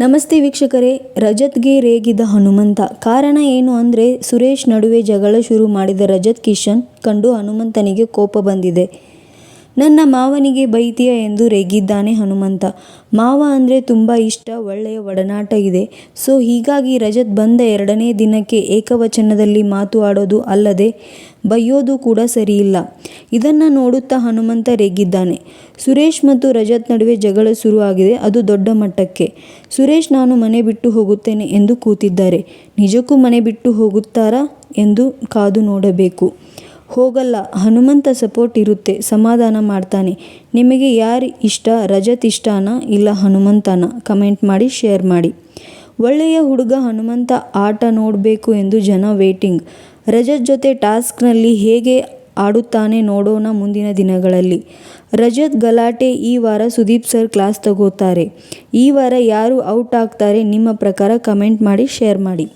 ನಮಸ್ತೆ ವೀಕ್ಷಕರೇ ರಜತ್ಗೆ ರೇಗಿದ ಹನುಮಂತ. ಕಾರಣ ಏನು ಅಂದರೆ, ಸುರೇಶ್ ನಡುವೆ ಜಗಳ ಶುರು ಮಾಡಿದ ರಜತ್ ಕಿಶನ್ ಕಂಡು ಹನುಮಂತನಿಗೆ ಕೋಪ ಬಂದಿದೆ. ನನ್ನ ಮಾವನಿಗೆ ಬೈತೀಯ ಎಂದು ರೇಗಿದ್ದಾನೆ ಹನುಮಂತ. ಮಾವ ಅಂದರೆ ತುಂಬ ಇಷ್ಟ, ಒಳ್ಳೆಯ ಒಡನಾಟ ಇದೆ. ಸೊ ಹೀಗಾಗಿ ರಜತ್ ಬಂದ ಎರಡನೇ ದಿನಕ್ಕೆ ಏಕವಚನದಲ್ಲಿ ಮಾತು ಆಡೋದು ಅಲ್ಲದೆ ಬೈಯೋದು ಕೂಡ ಸರಿಯಿಲ್ಲ. ಇದನ್ನು ನೋಡುತ್ತಾ ಹನುಮಂತ ರೇಗಿದ್ದಾನೆ. ಸುರೇಶ್ ಮತ್ತು ರಜತ್ ನಡುವೆ ಜಗಳ ಶುರು ಆಗಿದೆ ಅದು ದೊಡ್ಡ ಮಟ್ಟಕ್ಕೆ. ಸುರೇಶ್, ನಾನು ಮನೆ ಬಿಟ್ಟು ಹೋಗುತ್ತೇನೆ ಎಂದು ಕೂತಿದ್ದಾರೆ. ನಿಜಕ್ಕೂ ಮನೆ ಬಿಟ್ಟು ಹೋಗುತ್ತಾರಾ ಎಂದು ಕಾದು ನೋಡಬೇಕು. ಹೋಗಲ್ಲ, ಹನುಮಂತ ಸಪೋರ್ಟ್ ಇರುತ್ತೆ, ಸಮಾಧಾನ ಮಾಡ್ತಾನೆ. ನಿಮಗೆ ಯಾರು ಇಷ್ಟ, ರಜತ್ ಇಷ್ಟನಾ ಇಲ್ಲ ಹನುಮಂತನ? ಕಮೆಂಟ್ ಮಾಡಿ, ಶೇರ್ ಮಾಡಿ. ಒಳ್ಳೆಯ ಹುಡುಗ ಹನುಮಂತ ಆಟ ನೋಡಬೇಕು ಎಂದು ಜನ ವೇಟಿಂಗ್ ರಜತ್ ಜೊತೆ ಟಾಸ್ಕ್ನಲ್ಲಿ ಹೇಗೆ ಆಡುತ್ತಾನೆ ನೋಡೋಣ ಮುಂದಿನ ದಿನಗಳಲ್ಲಿ. ರಜತ್ ಗಲಾಟೆ ಈ ವಾರ ಸುದೀಪ್ ಸರ್ ಕ್ಲಾಸ್ ತಗೋತಾರೆ. ಈ ವಾರ ಯಾರು ಔಟ್ ಆಗ್ತಾರೆ ನಿಮ್ಮ ಪ್ರಕಾರ ಕಮೆಂಟ್ ಮಾಡಿ, ಶೇರ್ ಮಾಡಿ.